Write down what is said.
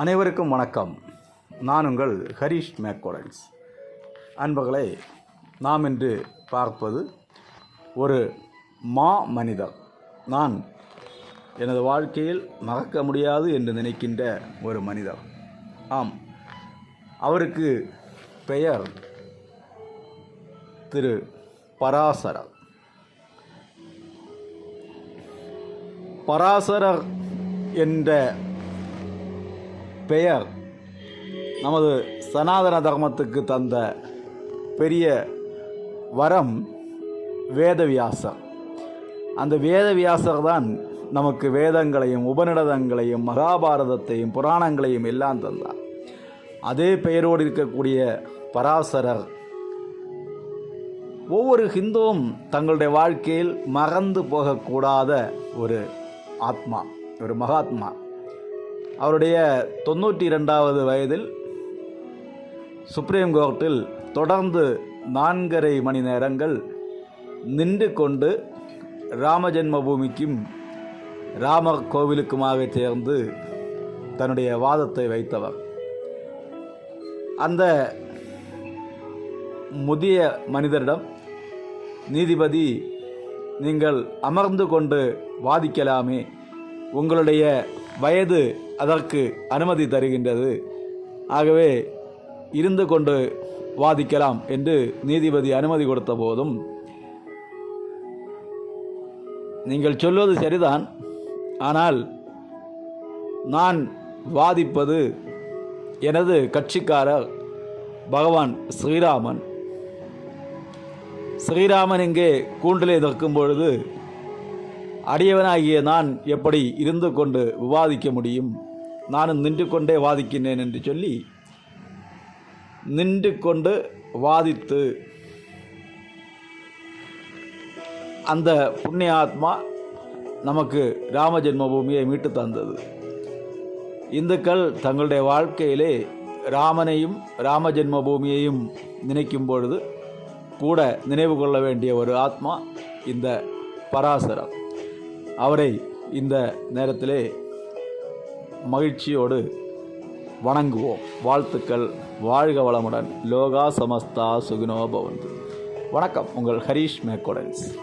அனைவருக்கும் வணக்கம். நான் உங்கள் ஹரிஷ் மேக்கோடன்ஸ் அன்பர்களை நாம் இன்று பார்ப்பது ஒரு மா மனிதர். நான் எனது வாழ்க்கையில் மறக்க முடியாது என்று நினைக்கின்ற ஒரு மனிதர். ஆம் அவருக்கு பெயர் திரு பராசரர். பராசரர் என்ற பெயர் நமது சனாதன தர்மத்துக்கு தந்த பெரிய வரம் வேதவியாசர். அந்த வேதவியாசர் தான் நமக்கு வேதங்களையும் உபநிடதங்களையும் மகாபாரதத்தையும் புராணங்களையும் எல்லாம் தந்தார். அதே பெயரோடு இருக்கக்கூடிய பராசரர் ஒவ்வொரு ஹிந்துவும் தங்களுடைய வாழ்க்கையில் மறந்து போகக்கூடாத ஒரு ஆத்மா ஒரு மகாத்மா. அவருடைய தொண்ணூற்றி ரெண்டாவது வயதில் சுப்ரீம் கோர்ட்டில் தொடர்ந்து நான்கரை மணி நேரங்கள் நின்று கொண்டு ராமஜென்மபூமிக்கும் ராமர் கோவிலுக்குமாக சேர்ந்து தன்னுடைய வாதத்தை வைத்தவர். அந்த முதிய மனிதரிடம் நீதிபதி நீங்கள் அமர்ந்து கொண்டு வாதிக்கலாமே. உங்களுடைய வயது அதற்கு அனுமதி தருகின்றது. ஆகவே இருந்து கொண்டு வாதிக்கலாம் என்று நீதிபதி அனுமதி கொடுத்த போதும் நீங்கள் சொல்வது சரிதான். ஆனால் நான் வாதிப்பது எனது கட்சிக்காரர் பகவான் ஸ்ரீராமன். ஸ்ரீராமன் இங்கே கூண்டிலே நிற்கும் பொழுது அடியவனாகிய நான் எப்படி இருந்து கொண்டு விவாதிக்க முடியும்? நானும் நின்று கொண்டே வாதிக்கின்றேன் என்று சொல்லி நின்று கொண்டு வாதித்து அந்த புண்ணிய ஆத்மா நமக்கு ராம ஜென்மபூமியை மீட்டு தந்தது. இந்துக்கள் தங்களுடைய வாழ்க்கையிலே ராமனையும் ராம ஜென்மபூமியையும் நினைக்கும் பொழுது கூட நினைவு கொள்ள வேண்டிய ஒரு ஆத்மா இந்த பராசரம். அவரை இந்த நேரத்திலே மகிழ்ச்சியோடு வணங்குவோம். வாழ்த்துக்கள். வாழ்க வளமுடன். லோகா சமஸ்தா சுகுனோ பவந்து. வணக்கம். உங்கள் ஹரீஷ் மேக்கோடன்ஸ்